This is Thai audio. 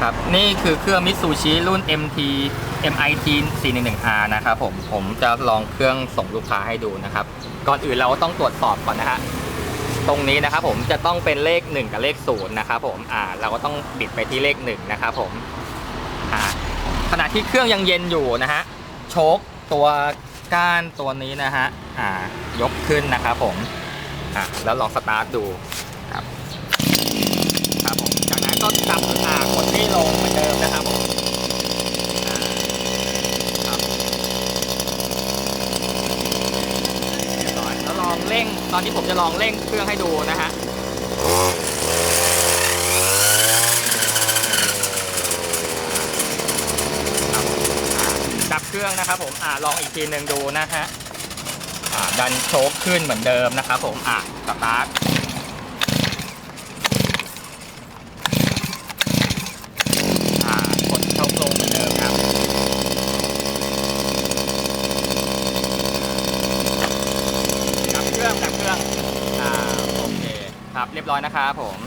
ครับ นี่คือเครื่องมิตซูชิรุ่น MT MIT 411R นะครับผม ผมจะลองเครื่องส่งลูกค้าให้ดูนะครับ ก่อนอื่นเราต้องตรวจสอบก่อนนะฮะ ตรงนี้นะครับผมจะต้องเป็นเลข 1 กับเลข0นะครับผม อ่า เราก็ต้องบิดไปที่เลข1นะครับผม อ่า ขณะที่เครื่องยังเย็นอยู่นะฮะ โชคตัวก้านตัวนี้นะฮะ อ่า ยกขึ้นนะครับผม อ่าแล้วลองสตาร์ทดูครับ ครับผม จากนั้นก็จับอ่ากดที่ลงเหมือนเดิมนะครับผมอ่าครับเรียบร้อยแล้วลองเร่ง ตอนนี้ผมจะลองเร่งเครื่องให้ดูนะฮะดับเครื่องนะครับผมอ่าลองอีกทีหนึ่งดูนะฮะอ่าดันโชคขึ้นเหมือนเดิมนะครับผมอ่าสตาร์ท อ่ากดเข้าลงเหมือนเดิมครับ ดับเครื่องดับเครื่อง อ่า โอเค ครับ เรียบร้อยนะครับผม